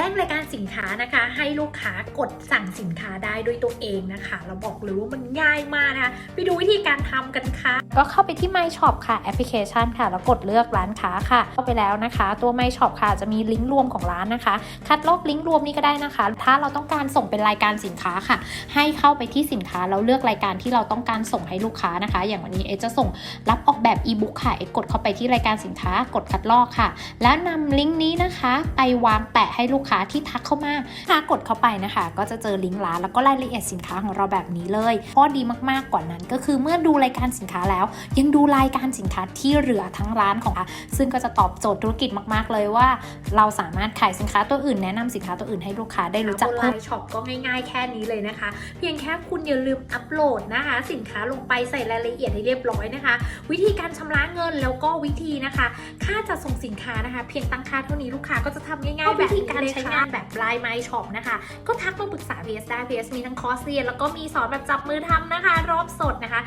แจ้งรายการสินค้านะคะ ให้ลูกค้ากดสั่งสินค้าได้ด้วยตัวเองนะคะ เราบอกเลยว่ามันง่ายมากนะคะ ไปดูวิธีการทำกันค่ะ ก็เข้าไปที่ My Shop ค่ะแอปพลิเคชันค่ะ แล้วกดเลือกร้านค้าค่ะ เข้าไปแล้วนะคะ ตัว My Shop ค่ะจะมีลิงก์รวมของร้านนะคะ คัดลอกลิงก์รวมนี้ก็ได้นะคะ ถ้าเราต้องการส่งเป็นรายการสินค้าค่ะ ให้เข้าไปที่สินค้าแล้วเลือกรายการที่เราต้องการส่งให้ลูกค้านะคะ อย่างวันนี้เอจะส่งรับออกแบบอีบุ๊กค่ะเอกดเข้าไปที่รายการสินค้ากดคัดลอกค่ะ แล้วนำลิงก์นี้นะคะ ไปวางแปะให้ลูกค้าที่ทักเข้ามาถ้ากดเข้าไปนะคะ ก็จะเจอลิงก์ร้านแล้วก็รายละเอียดสินค้าของเราแบบนี้เลยข้อดีมากๆกว่านั้น ก็คือเมื่อดูรายการสินค้าแล้ว ยังดูรายการสินค้าที่เหลือทั้งร้านของเราซึ่งก็จะตอบโจทย์ธุรกิจมาก ๆ เลยว่า เราสามารถขายสินค้าตัวอื่นแนะนำสินค้าตัวอื่นให้ลูกค้าได้รู้จักบนไลเพิ่มน์ช็อปก็ง่ายๆแค่นี้เลยนะคะ เพียงแค่คุณอย่าลืมอัปโหลดนะคะ สินค้าลงไปใส่รายละเอียดให้เรียบร้อยนะคะ วิธีการชำระเงินแล้วก็วิธีนะคะ ค่าจัดส่งสินค้านะคะ เพียงตั้งค่าเท่านี้ลูกค้าก็จะทำง่ายๆแบบวิธีการใช้งานแบบไลน์ไมช็อปนะคะ ก็ทักมาปรึกษา PS ได้ PS มีทั้งคอร์สเรียนแล้วก็มีสอนแบบจับมือทำนะคะ รอบสดนะคะ